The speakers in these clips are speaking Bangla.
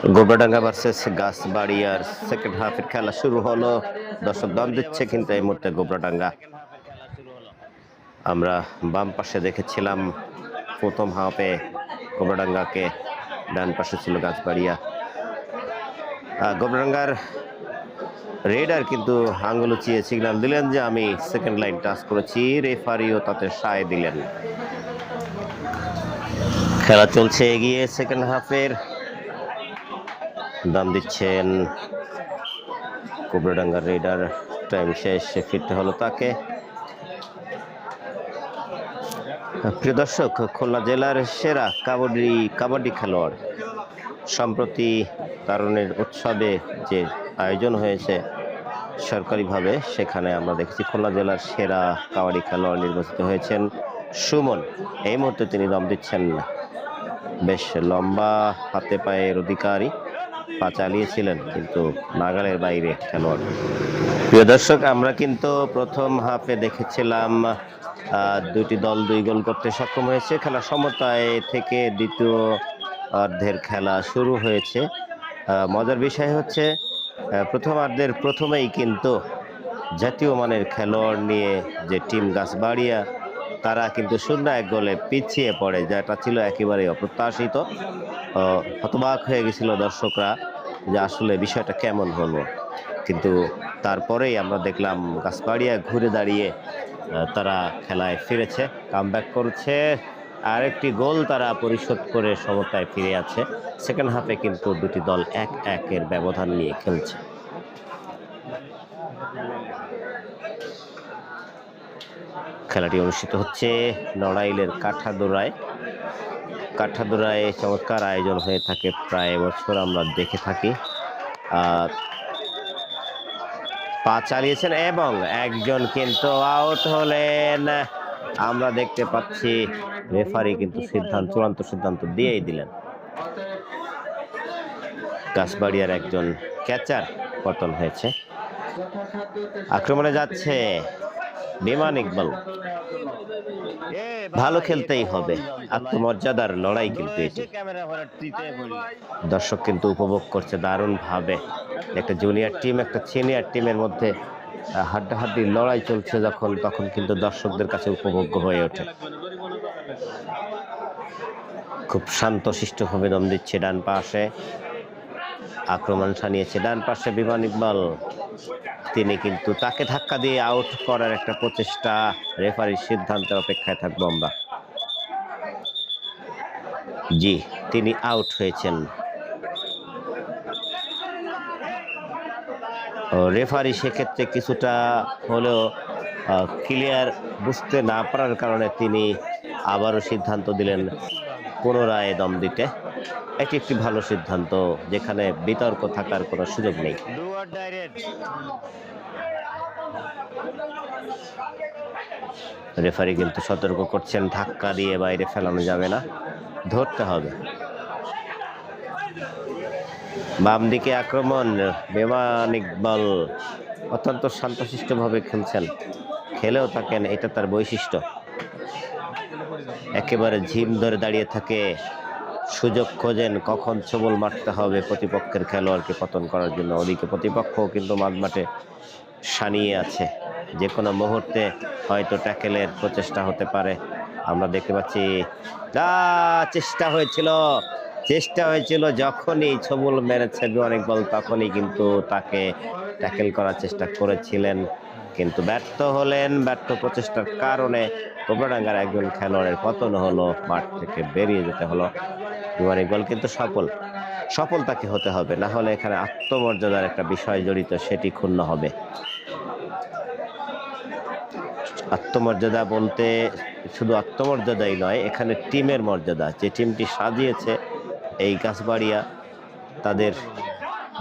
গোবরাডাঙ্গা ভার্সেস গাছবাড়িয়ার সেকেন্ড হাফের খেলা শুরু হলো। দর্শক দাম দিচ্ছে, কিন্তু এই মুহূর্তে গোবরাডাঙ্গা। আমরা বাম পাশে দেখেছিলাম, প্রথম হাফে গোবরাডাঙ্গাকে ডান পাশে ছিল গাছবাড়িয়া। গোবরাডাঙ্গার রেডার কিন্তু আঙ্গুল উঁচিয়ে সিগন্যাল দিলেন যে আমি সেকেন্ড লাইন টাচ করেছি। রেফারিও তাতে সায় দিলেন। খেলা চলছে, এগিয়ে সেকেন্ড হাফের দাম দিচ্ছেন কুবরাডাঙ্গার রেডার। টাইম শেষ ফিরতে হলো তাকে। প্রিয় দর্শক, খুলনা জেলার সেরা কাবাডি কাবাডি খেলোয়াড়, সম্প্রতি তারণের উৎসবে যে আয়োজন হয়েছে সরকারিভাবে, সেখানে আমরা দেখেছি খুলনা জেলার সেরা কাবাডি খেলোয়াড় নির্বাচিত হয়েছেন সুমন। এই মুহূর্তে তিনি দম দিচ্ছেন। বেশ লম্বা হাতে পায়ের অধিকারী। পা চালিয়েছিলেন কিন্তু নাগালের বাইরে খেলোয়াড়। প্রিয় দর্শক আমরা কিন্তু প্রথম হাফে দেখেছিলাম দুটি দল দুই গোল করতে সক্ষম হয়েছে। খেলা সমতায় থেকে দ্বিতীয় অর্ধের খেলা শুরু হয়েছে। মজার বিষয় হচ্ছে আহ, প্রথমার্ধের প্রথমেই কিন্তু জাতীয় মানের খেলোয়াড় নিয়ে যে টিম গাছবাড়িয়া তারা কিন্তু শূন্য এক গোলে পিছিয়ে পড়ে, যেটা ছিল একেবারে অপ্রত্যাশিত। হতবাক হয়ে গেছিল দর্শকরা যে আসলে বিষয়টা কেমন হলো। কিন্তু তারপরেই আমরা দেখলাম গাছপাড়িয়া ঘুরে দাঁড়িয়ে তারা খেলায় ফিরেছে কামব্যাক করছে। আরেকটি গোল তারা পরিশোধ করে সমতায় ফিরে আছে। সেকেন্ড হাফে কিন্তু দুটি দল এক একের ব্যবধান নিয়ে খেলছে। খেলাটি অনুষ্ঠিত হচ্ছে নড়াইলের কাঠাদোড়ায় কাঠাদোড়ায় চমৎকার আয়োজন হয়ে থাকে, প্রায় বছর আমরা দেখে থাকি। পা চালিয়েছেন এবং একজন কিন্তু আউট হলেন। আমরা দেখতে পাচ্ছি, রেফারি কিন্তু সিদ্ধান্ত, চূড়ান্ত সিদ্ধান্ত দিয়েই দিলেন। কাশবাড়িয়ার একজন ক্যাচার পতন হয়েছে। আক্রমণে যাচ্ছে বিমান ইকবাল। ভালো খেলতেই হবে। আত্মমর্যাদার লড়াই কিন্তু দর্শক কিন্তু উপভোগ করছে দারুণ ভাবে একটা জুনিয়র টিম একটা সিনিয়র টিমের মধ্যে হাড্ডাহাড্ডি লড়াই চলছে যখন, তখন কিন্তু দর্শকদের কাছে উপভোগ্য হয়ে ওঠে। খুব শান্ত শিষ্টভাবে দম দিচ্ছে ডান পাশে। আক্রমণ সানিয়েছে ডান পাশে বিমান ইকবাল। তিনি কিন্তু তাকে ধাক্কা দিয়ে আউট করার একটা প্রচেষ্টা। রেফারির সিদ্ধান্তের অপেক্ষায় থাকব আমরা জি, তিনি আউট হয়েছেন। রেফারি সেক্ষেত্রে কিছুটা হলেও ক্লিয়ার বুঝতে না পারার কারণে তিনি আবারও সিদ্ধান্ত দিলেন পুনরায় দম দিতে। এটি একটি ভালো সিদ্ধান্ত, যেখানে বিতর্ক থাকার কোনো সুযোগ নেই। রেফারি কিন্তু সতর্ক করছেন, ধাক্কা দিয়ে বাইরে ফেলানো যাবে না, ধরতে হবে। বাম দিকে আক্রমণ বেমান ইকবাল অত্যন্ত শান্তশিষ্টভাবে খেলছেন। খেলেও থাকেন, এটা তার বৈশিষ্ট্য। একেবারে ঝিম ধরে দাঁড়িয়ে থাকে সুযোগ খোঁজেন কখন ছবল মারতে হবে প্রতিপক্ষের খেলোয়াড়কে পতন করার জন্য। ওদিকে প্রতিপক্ষ কিন্তু মাঝ মাঠে সানিয়ে আছে। যে কোনো মুহূর্তে হয়তো ট্যাকেলের প্রচেষ্টা হতে পারে। আমরা দেখতে পাচ্ছি চেষ্টা হয়েছিল চেষ্টা হয়েছিল যখনই ছবল মেরেছে অনেক বল, তখনই কিন্তু তাকে ট্যাকেল করার চেষ্টা করেছিলেন কিন্তু ব্যর্থ হলেন, ব্যর্থ প্রচেষ্টার কারণে কোবরাডাঙ্গার একজন খেলোয়াড়ের পতন হলো, মাঠ থেকে বেরিয়ে যেতে হলো। এবারে গোল কিন্তু সফল। সফল তাকে হতে হবে, না হলে এখানে আত্মমর্যাদার একটা বিষয় জড়িত, সেটি ক্ষুণ্ণ হবে। আত্মমর্যাদা বলতে শুধু আত্মমর্যাদাই নয়, এখানে টিমের মর্যাদা। যে টিমটি সাজিয়েছে এই গাছবাড়িয়া, তাদের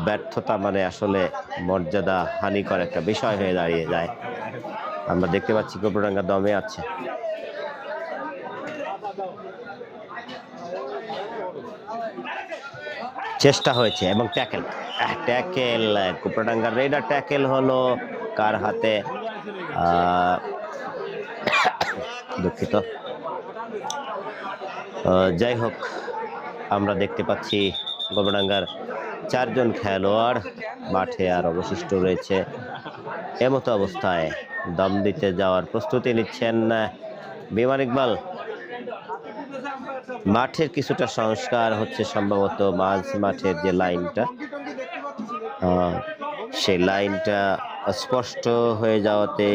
ব্যর্থতা মানে আসলে মর্যাদা হানিকর একটা বিষয় হয়ে দাঁড়িয়ে যায়। আমরা দেখতে পাচ্ছি গোবরাঙ্গা দমে আছে। চেষ্টা হয়েছে এবং ট্যাকেল ট্যাকেল কুপড়াডাঙ্গার রেডার ট্যাকেল হলো কার হাতে? দুঃখিত। যাই হোক, আমরা দেখতে পাচ্ছি গোবরডাঙ্গার চারজন খেলোয়াড়, মাঠে আর অবশিষ্ট রয়েছে। এমতো অবস্থায় দম দিতে যাওয়ার প্রস্তুতি নিচ্ছেন বিমান ইকবাল। মাঠের কিছুটা সংস্কার হচ্ছে সম্ভবত মাঝ মাঠের যে লাইনটা। সেই লাইনটা স্পষ্ট হয়ে যাওয়াতে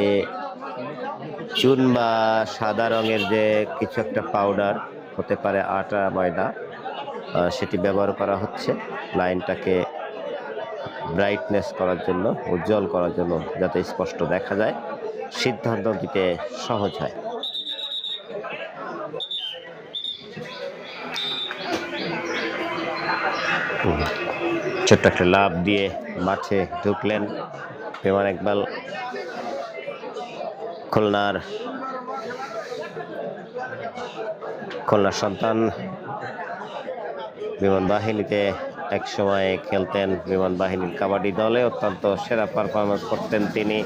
চুন বা সাদা রঙের যে কিছু একটা পাউডার হতে পারে আটা, ময়দা সেটি ব্যবহার করা হচ্ছে। লাইনটাকে ব্রাইটনেস করার জন্য, উজ্জ্বল করার জন্য যাতে স্পষ্ট দেখা যায়। সিদ্ধান্ত দিতে সহজ হয়। ছোট্ট একটা লাভ দিয়ে মাঠে ঢুকলেন। পেমান একবার খুলনার খুলনার সন্তান। বিমান বাহিনীতে এক সময় খেলতেন বিমান বাহিনীর কাবাডি দলে অত্যন্ত সেরা পারফরমেন্স করতেন তিনি।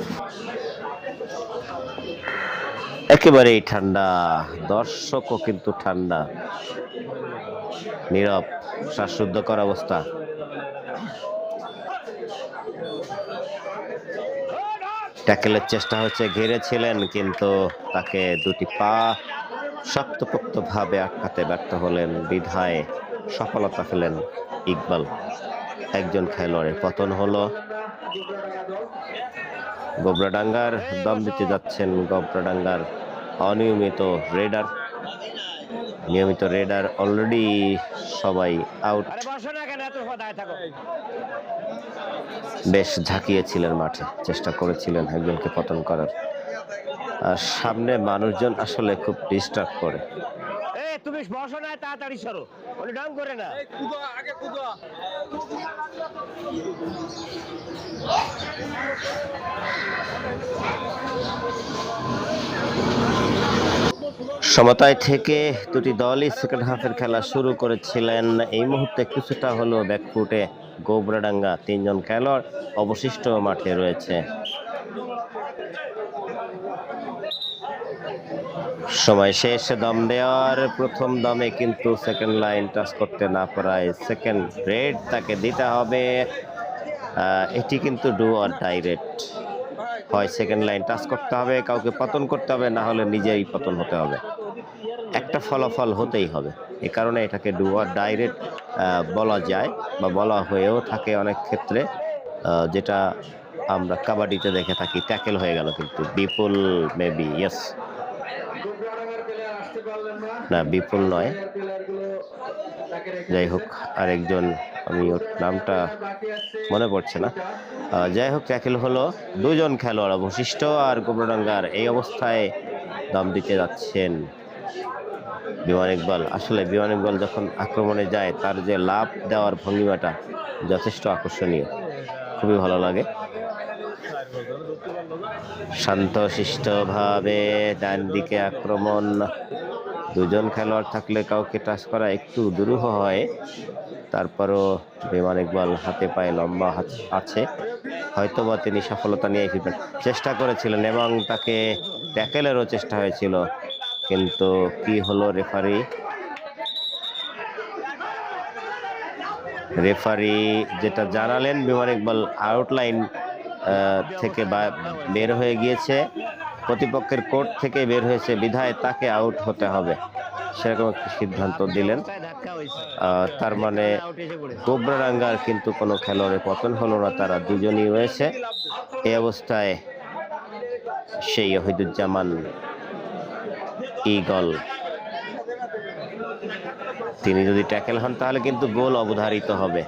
একেবারেই ঠান্ডা, দর্শকও কিন্তু ঠান্ডা। নীরব, শ্বাসরুদ্ধকর অবস্থা। ট্যাকেলের চেষ্টা হচ্ছে, ঘিরেছিলেন কিন্তু তাকে দুটি পা শক্তপোক্তভাবে আটকাতে ব্যর্থ হলেন বিধায়। সফলতা পেলেন ইকবাল। একজন খেলোয়াড়ের পতন হলো। গোবরাডাঙ্গার দম দিতে যাচ্ছেন গোবরাডাঙ্গার অনিয়মিত রেডার। নিয়মিত রেডার অলরেডি সবাই আউট। বেশ ঝাঁকিয়েছিলেন মাঠে চেষ্টা করেছিলেন একজনকে পতন করার। আর সামনে মানুষজন আসলে খুব ডিস্টার্ব করে। তুমি বসো না তাড়াতাড়ি সরো। ওটা ডাউন করে না। সমতায় থেকে দুটি দলই সেকেন্ড হাফের খেলা শুরু করেছিলেন। এই মুহূর্তে কিছুটা হলো ব্যাকফুটে গোবরাডাঙ্গা তিনজন খেলোয়াড় অবশিষ্ট মাঠে রয়েছে। সময় শেষ, দম দেওয়ার। প্রথম দমে কিন্তু সেকেন্ড লাইন টাচ করতে না পারায় সেকেন্ড রেড তাকে দিতে হবে। এটি কিন্তু ডু আর ডাইরেক্ট হয় সেকেন্ড লাইন টাচ করতে হবে, কাউকে পতন করতে হবে, না হলে নিজেই পতন হতে হবে। একটা ফলাফল হতেই হবে। এ কারণে এটাকে ডু আর ডাইরেক্ট বলা যায় বা বলা হয়েও থাকে অনেক ক্ষেত্রে। যেটা আমরা কাবাডিতে দেখে থাকি ট্যাকেল হয়ে গেল কিন্তু। বিপুল মেবি ইয়েস না, বিপুল নয়। যাই হোক, আরেকজন, আমি ওর নামটা মনে পড়ছে না। যাই হোক, ট্যাকেল হলো দুজন খেলোয়াড়, অবশিষ্ট আর গোবরডাঙ্গার এই অবস্থায় দম দিতে যাচ্ছেন বিমান ইকবাল। আসলে বিমান ইকবাল যখন আক্রমণে যায়, তার যে লাভ দেওয়ার ভঙ্গিমাটা যথেষ্ট আকর্ষণীয়। খুবই ভালো লাগে। শান্তশিষ্টভাবে ডান দিকে আক্রমণ দুজন খেলোয়াড় থাকলে কাউকে টাচ করা একটু দুরূহ হয়। তারপরও বিমান ইকবাল হাতে পায়ে লম্বা হাত- আছে। হয়তোবা তিনি সফলতা নিয়ে ফিরবেন। চেষ্টা করেছিলেন এবং তাকে ট্যাকেলেরও চেষ্টা হয়েছিল। কিন্তু কি হলো রেফারি? রেফারি যেটা জানালেন বিমান ইকবাল আউটলাইন থেকে বের হয়ে গিয়েছে। প্রতিপক্ষের কোর্ট থেকে বের হয়েছে বিধায় তাকে আউট হতে হবে। সেরকম একটি সিদ্ধান্ত দিলেন। তার মানে গোবরাঙ্গার কিন্তু কোনো খেলোয়াড়ের পতন হলো না, তারা দুজনই রয়েছে। এই অবস্থায় সেই ওহিদুজ্জামান ইগল তিনি যদি ট্যাকেল হন, তাহলে কিন্তু গোল অবধারিত হবে।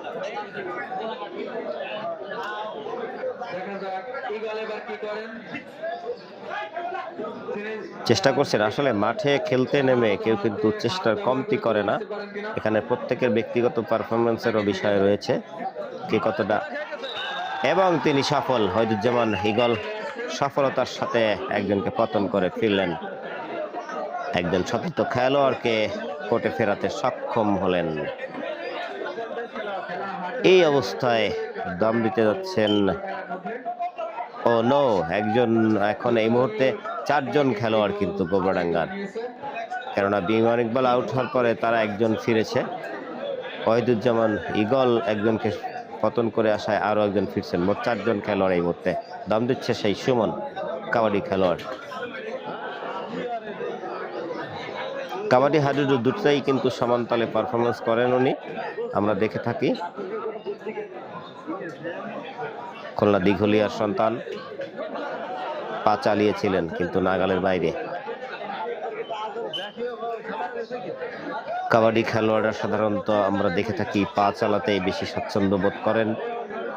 চেষ্টা করছেন। আসলে মাঠে খেলতে নেমে কেউ কিন্তু চেষ্টার কমতি করে না। এখানে প্রত্যেকের ব্যক্তিগত পারফরমেন্সেরও বিষয় রয়েছে কে কতটা। এবং তিনি সফল, হয়দুজ্জামান হিগল সফলতার সাথে একজনকে পতন করে ফিরলেন। একজন সতীর্থ খেলোয়াড়কে কোর্টে ফেরাতে সক্ষম হলেন। এই অবস্থায় দম দিতে যাচ্ছেন ও নো একজন এখন এই মুহূর্তে চারজন খেলোয়াড় কিন্তু গোবরাডাঙ্গার। কেননা বিমান ইকবাল আউট হওয়ার পরে তারা একজন ফিরেছে। ওয়াহিদুজ্জামান ইগল একজনকে পতন করে আসায় আরও একজন ফিরছেন। মোট চারজন খেলোয়াড় এই মুহূর্তে। দম দিচ্ছে সেই সুমন, কাবাডি খেলোয়াড়। কাবাডি হাডুডু দুটোই কিন্তু সমানতালে পারফরমেন্স করেন উনি। আমরা দেখে থাকি। খুলনা দিঘলিয়ার সন্তান। পা চালিয়েছিলেন কিন্তু নাগালের বাইরে। কাবাডি খেলোয়াড়রা সাধারণত আমরা দেখে থাকি পা চালাতেই বেশি স্বাচ্ছন্দ্য বোধ করেন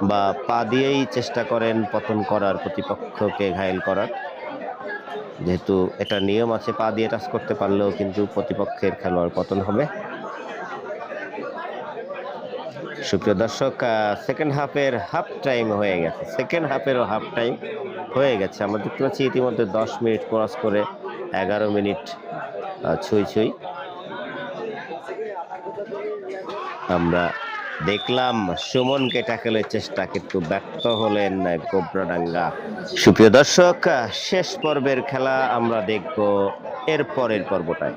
বা পা দিয়েই চেষ্টা করেন পতন করার, প্রতিপক্ষকে ঘায়েল করার। যেহেতু এটা নিয়ম আছে, পা দিয়ে টাচ করতে পারলেও কিন্তু প্রতিপক্ষের খেলোয়াড় পতন হবে। সুপ্রিয় দর্শক সেকেন্ড হাফের হাফ টাইম হয়ে গেছে। সেকেন্ড হাফেরও হাফ টাইম হয়ে গেছে। আমরা দেখতে পাচ্ছি ইতিমধ্যে দশ মিনিট ক্রস করে এগারো মিনিট ছুঁই ছুঁই। আমরা দেখলাম সুমনকে টাকেলের চেষ্টা, কিন্তু ব্যর্থ হলেন গোবরাডাঙ্গা। সুপ্রিয় দর্শক শেষ পর্বের খেলা আমরা দেখব এর পরের পর্বটায়।